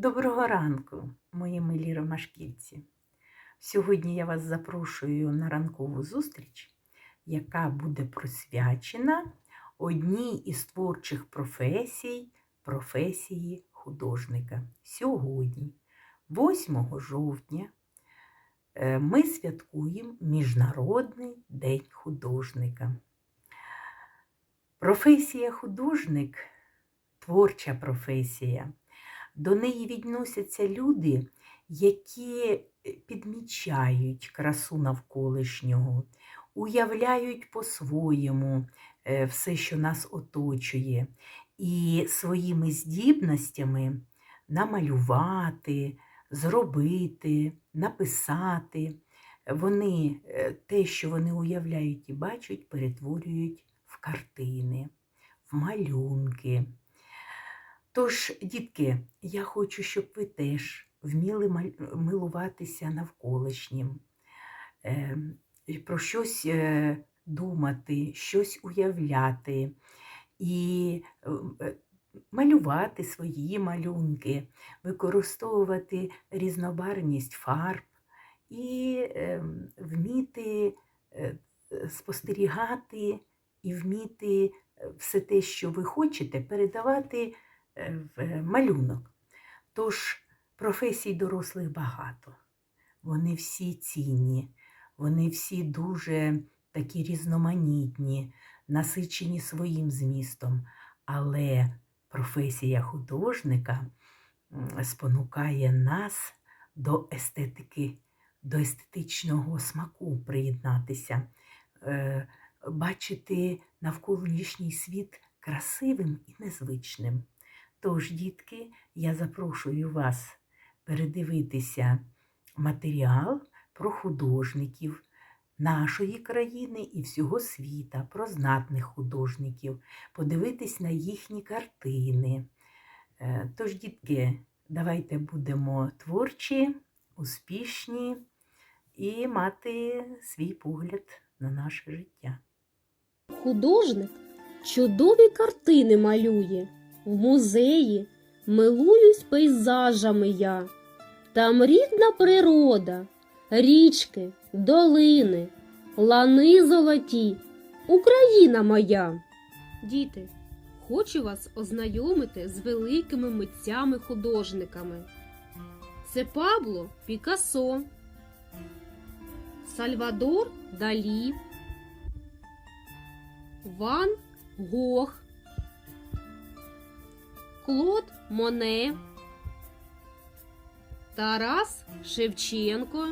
Доброго ранку, мої милі ромашківці. Сьогодні я вас запрошую на ранкову зустріч, яка буде присвячена одній із творчих професій професії художника. Сьогодні, 8 жовтня, е, ми святкуємо Міжнародний день художника. Професія художник творча професія. До неї відносяться люди, які е, підмічають красу навколишнього, уявляють по-своєму е, все, що нас оточує, і своїми здібностями намалювати, зробити, написати. Вони е, те, що вони уявляють і бачать, перетворюють в картини, в малюнки. Тож, дітки, я хочу, щоб ви теж вміли милуватися навколишнім, е, про щось е, думати, щось уявляти і е, малювати свої малюнки, використовувати різнобарвність фарб і е, вміти е, спостерігати і вміти все те, що ви хочете, передавати в малюнок. Тож професій дорослих багато. Вони всі цінні, вони всі дуже такі різноманітні, насичені своїм змістом. Але професія художника спонукає нас до естетики, до естетичного смаку приєднатися, е, бачити навколишній світ красивим і незвичним. Тож, дітки, я запрошую вас передивитися матеріал про художників нашої країни і всього світа, про знатних художників, подивитись на їхні картини. Е, Тож, дітки, давайте будемо творчі, успішні і мати свій погляд на наше життя. Художник чудові картини малює. В музеї милуюсь пейзажами я. Там рідна природа, річки, долини, лани золоті, Україна моя. Діти, хочу вас ознайомити з великими митцями-художниками. Це Пабло Пікассо, Сальвадор Далі, Ван Гог, Клод Моне, Тарас Шевченко,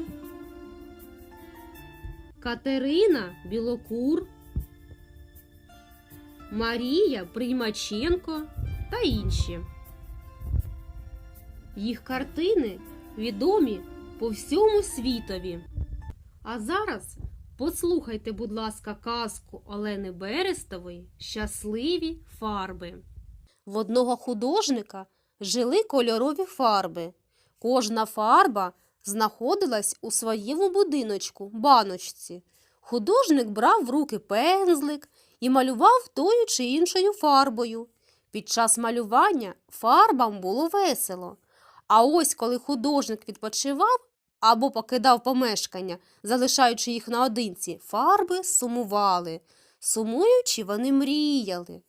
Катерина Білокур, Марія Приймаченко та інші. Їх картини відомі по всьому світові. А зараз Послухайте, будь ласка, казку Олени Берестової Щасливі фарби. В одного художника жили кольорові фарби. Кожна фарба знаходилась у своєму будиночку, баночці. Художник брав в руки пензлик і малював тою чи іншою фарбою. Під час малювання фарбам було весело. А ось коли художник відпочивав, або покидав помешкання, залишаючи їх наодинці, фарби сумували. Сумуючи, вони мріяли.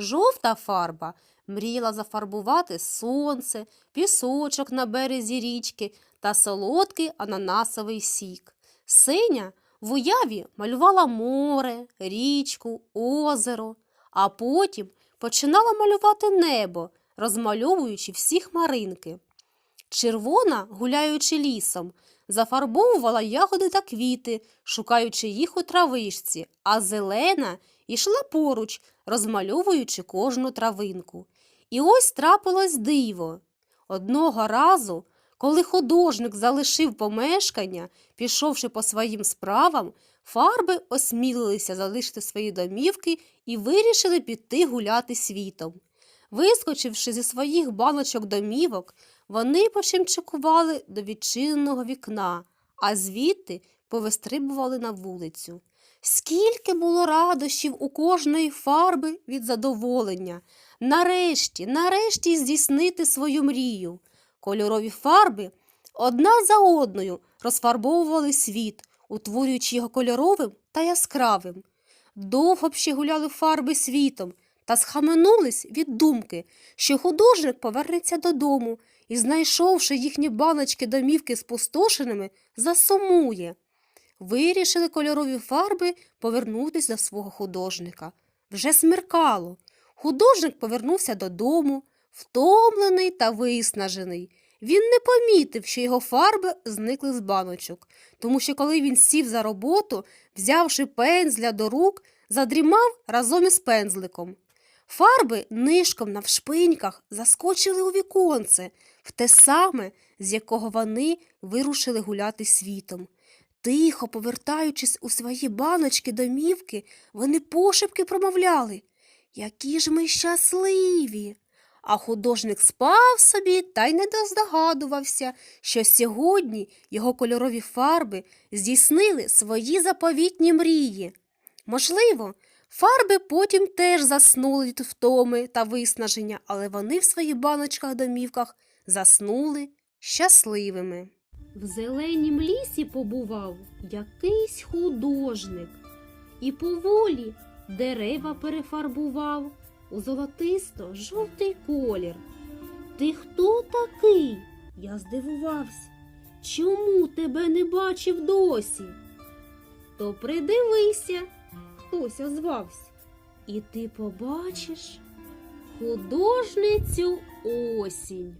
Жовта фарба мріяла зафарбувати сонце, пісочок на березі річки та солодкий ананасовий сік. Синя в уяві малювала море, річку, озеро, а потім починала малювати небо, розмальовуючи всі хмаринки. Червона, гуляючи лісом, зафарбовувала ягоди та квіти, шукаючи їх у травичці, а зелена йшла поруч, розмальовуючи кожну травинку. І ось трапилось диво. Одного разу, коли художник залишив помешкання, пішовши по своїм справам, фарби осмілилися залишити свої домівки і вирішили піти гуляти світом. Вискочивши зі своїх баночок домівок, вони почимчикували до відчиненого вікна, а звідти повистрибували на вулицю. Скільки було радощів у кожної фарби від задоволення. Нарешті, нарешті здійснити свою мрію. Кольорові фарби одна за одною розфарбовували світ, утворюючи його кольоровим та яскравим. Довго б ще гуляли фарби світом та схаменулись від думки, що художник повернеться додому і, знайшовши їхні баночки домівки спустошеними, засумує. Вирішили кольорові фарби повернутися до свого художника. Вже смеркало. Художник повернувся додому, втомлений та виснажений. Він не помітив, що його фарби зникли з баночок, тому що коли він сів за роботу, взявши пензля до рук, задрімав разом із пензликом. Фарби нишком на вшпиньках заскочили у віконце, в те саме, з якого вони вирушили гуляти світом. Тихо повертаючись у свої баночки домівки, вони пошепки промовляли Які ж ми щасливі. А художник спав собі та й не доздогадувався, що сьогодні його кольорові фарби здійснили свої заповітні мрії. Можливо, фарби потім теж заснули від втоми та виснаження, але вони в своїх баночках-домівках заснули щасливими. В зеленім лісі побував якийсь художник і поволі дерева перефарбував у золотисто-жовтий колір. Ти хто такий? Я здивувався. Чому тебе не бачив досі? То придивися, хтось озвався, і ти побачиш художницю осінь.